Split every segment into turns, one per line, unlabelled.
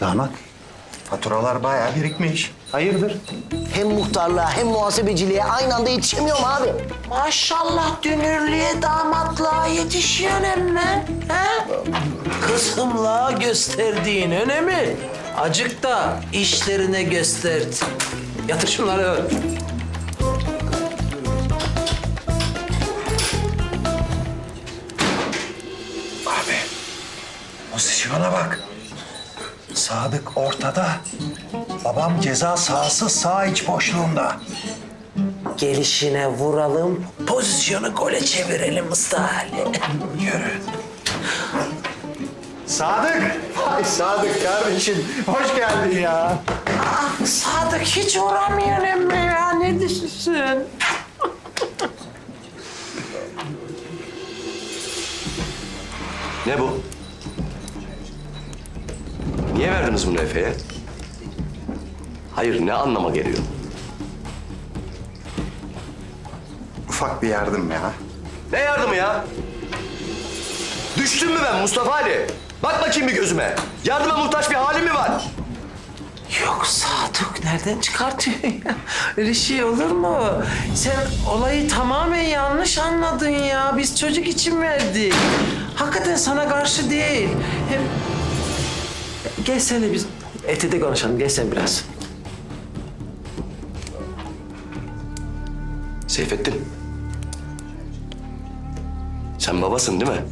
Damat, faturalar bayağı birikmiş. Hayırdır?
Hem muhtarlığa hem muhasebeciliğe aynı anda yetişemiyorum abi.
Maşallah dünürlüğe damatlığa yetişiyorsun emme. He? Kızımla gösterdiğin önemi acık da işlerine gösterdi. Yatır şunları.
Abi, pozisyona bak. Sadık ortada. Babam ceza sahası sağ iç boşluğunda.
Gelişine vuralım, pozisyonu gole çevirelim Mustafa'yı.
Yürü. Sadık! Ay Sadık kardeşim, hoş geldin ya.
Ah, Sadık hiç uğramıyorsun emme ya. Ne düşünsün?
Ne bu? Niye verdiniz bunu Efe'ye? Hayır, ne anlama geliyor?
Ufak bir yardım ya.
Ne yardımı ya? Düştüm mü ben Mustafa Ali? Bak bakayım bir gözüme. Yardıma muhtaç bir halim mi var?
Yok Sadık nereden çıkartıyorsun ya? Öyle şey olur mu? Sen olayı tamamen yanlış anladın ya. Biz çocuk için verdik. Hakikaten sana karşı değil. Hem... Gel biz eti de konuşalım. Gel biraz.
Seyfettin. Sen babasın değil mi?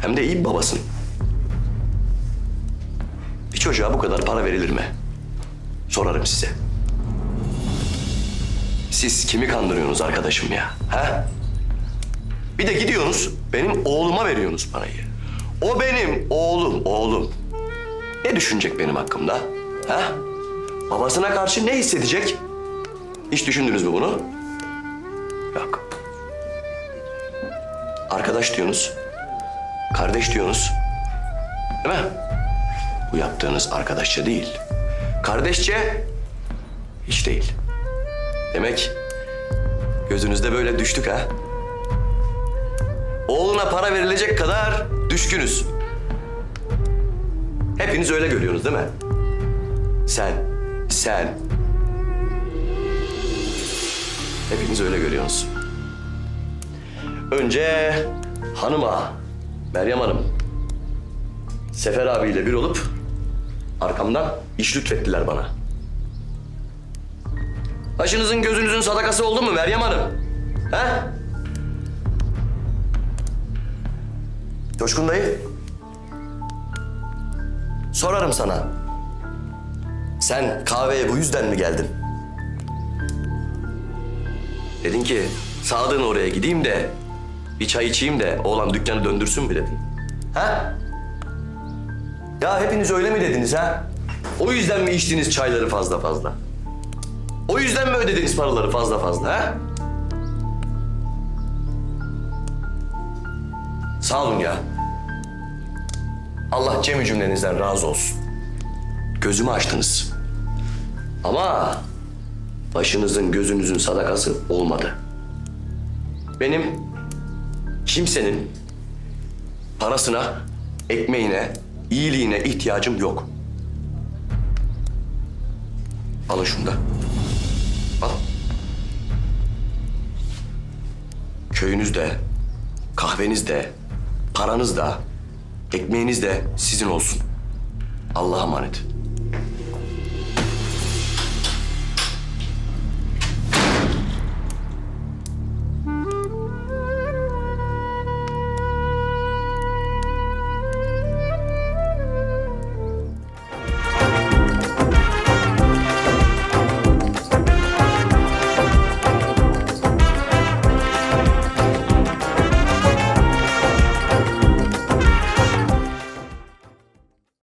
Hem de iyi bir babasın. Bir çocuğa bu kadar para verilir mi? Sorarım size. Siz kimi kandırıyorsunuz arkadaşım ya? Ha? Bir de gidiyorsunuz benim oğluma veriyorsunuz parayı. O benim oğlum, oğlum. Ne düşünecek benim hakkımda? Ha? Babasına karşı ne hissedecek? Hiç düşündünüz mü bunu? Yok. Arkadaş diyorsunuz. Kardeş diyorsunuz. Değil mi? Bu yaptığınız arkadaşça değil. Kardeşçe hiç değil. Demek gözünüzde böyle düştük ha? Oğluna para verilecek kadar düşkünüz. Hepiniz öyle görüyorsunuz değil mi? Sen, sen, Hepiniz öyle görüyorsunuz. Önce hanıma, Meryem Hanım, Sefer abiyle bir olup arkamdan iş lütfettiler bana. Başınızın gözünüzün sadakası oldu mu Meryem Hanım? He? Coşkun dayı. Sorarım sana. Sen kahveye bu yüzden mi geldin? Dedin ki Sadık'ın oraya gideyim de bir çay içeyim de oğlan dükkanı döndürsün mü dedin? Ha? Ya hepiniz öyle mi dediniz ha? O yüzden mi içtiniz çayları fazla fazla? O yüzden mi ödediniz paraları fazla fazla ha? Sağ olun ya. Allah cemi cümlenizden razı olsun. Gözümü açtınız. Ama başınızın gözünüzün sadakası olmadı. Benim kimsenin parasına, ekmeğine, iyiliğine ihtiyacım yok. Alın şunu da. Al. Köyünüz de, kahveniz de, paranız da, ekmeğiniz de sizin olsun. Allah'a emanet.